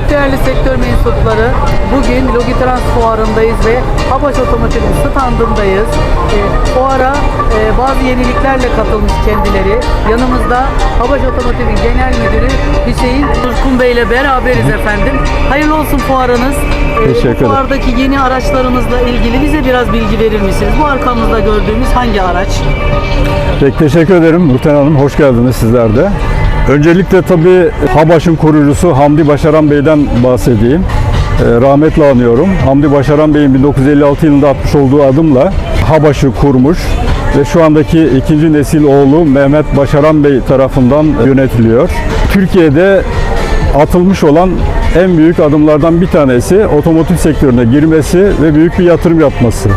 sektör mensupları bugün Logitrans fuarındayız ve Habaş Otomotiv'in standındayız. E, fuara e, bazı yeniliklerle katılmış kendileri. Yanımızda Habaş Otomotiv'in genel müdürü Hüseyin Durkun Bey ile beraberiz efendim. Hayırlı olsun fuarınız. E, Teşekkür ederim. fuardaki yeni araçlarımızla ilgili bize biraz bilgi verir misiniz? Bu arkamızda gördüğümüz hangi araç? Peki teşekkür ederim Nurten Hanım. Hoş geldiniz sizler de. Öncelikle tabii Habaş'ın kurucusu Hamdi Başaran Bey'den bahsedeyim. Ee, rahmetle anıyorum. Hamdi Başaran Bey'in 1956 yılında atmış olduğu adımla Habaş'ı kurmuş ve şu andaki ikinci nesil oğlu Mehmet Başaran Bey tarafından yönetiliyor. Türkiye'de atılmış olan en büyük adımlardan bir tanesi otomotiv sektörüne girmesi ve büyük bir yatırım yapması.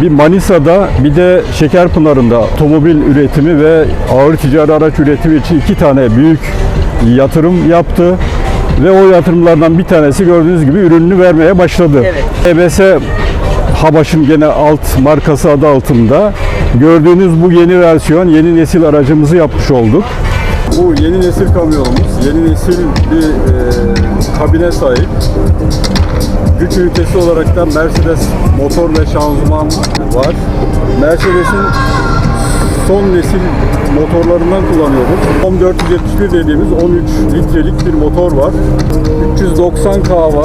Bir Manisa'da bir de Şekerpınar'ında otomobil üretimi ve ağır ticari araç üretimi için iki tane büyük yatırım yaptı. Ve o yatırımlardan bir tanesi gördüğünüz gibi ürününü vermeye başladı. Evet. EBS Habaş'ın gene alt markası adı altında gördüğünüz bu yeni versiyon, yeni nesil aracımızı yapmış olduk. Bu yeni nesil kamyonumuz, yeni nesil bir e, kabine sahip. Güç ünitesi olarak da Mercedes motor ve şanzıman var. Mercedes'in son nesil motorlarından kullanıyoruz. OM 471 dediğimiz 13 litrelik bir motor var. 390 kW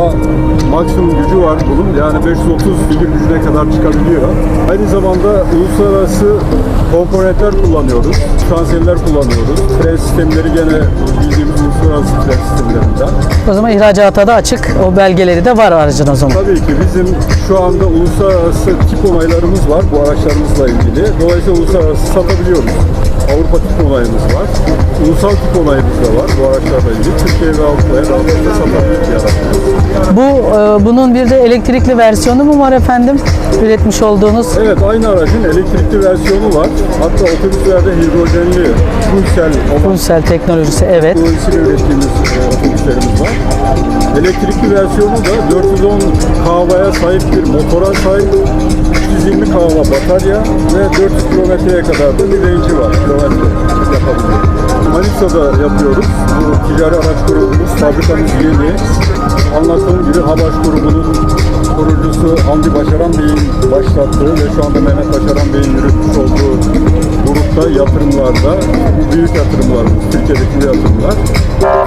maksimum gücü var bunun. Yani 530 beygir gücüne kadar çıkabiliyor. Aynı zamanda uluslararası komponentler kullanıyoruz. Şansiyeller kullanıyoruz. Fren sistemleri gene bildiğimiz O zaman ihracata da açık. O belgeleri de var aracın o zaman. Tabii ki bizim şu anda uluslararası tip onaylarımız var bu araçlarımızla ilgili. Dolayısıyla uluslararası satabiliyoruz. Avrupa tip onayımız var. Ulusal tip onayımız da var bu araçlarla ilgili. Türkiye ve Avrupa'ya rahatlıkla. Bu e, bunun bir de elektrikli versiyonu mu var efendim? Üretmiş olduğunuz. Evet aynı aracın elektrikli versiyonu var. Hatta otobüslerde hidrojenli olan Full teknolojisi evet. Dolayısıyla ürettiğimiz e, otobüslerimiz var. Elektrikli versiyonu da 410 kW'ya sahip bir motora sahip, 320 kW batarya ve 400 kilometreye kadar da bir range'i var. Kilometre Manisa'da yapıyoruz. Bu ticari araç grubumuz, fabrikamız yeni. Anlattığım gibi Habaş grubunun kurucusu Hamdi Başaran Bey'in başlattığı ve şu anda Mehmet Başaran Bey'in yürütmüş olduğu grupta yatırımlarda, bu büyük yatırımlarımız, Türkiye'deki yatırımlar,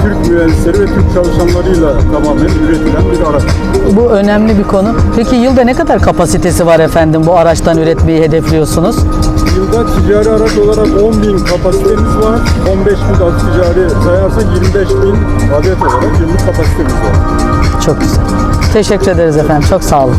Türk mühendisleri ve Türk çalışanlarıyla tamamen üretilen bir araç. Bu önemli bir konu. Peki yılda ne kadar kapasitesi var efendim bu araçtan üretmeyi hedefliyorsunuz? Yılda ticari araç olarak 10 bin kapasitemiz var. 15 bin de ticari sayarsak 25 bin adet olarak yıllık kapasitemiz var. Çok güzel. Teşekkür ederiz efendim. Çok sağ olun.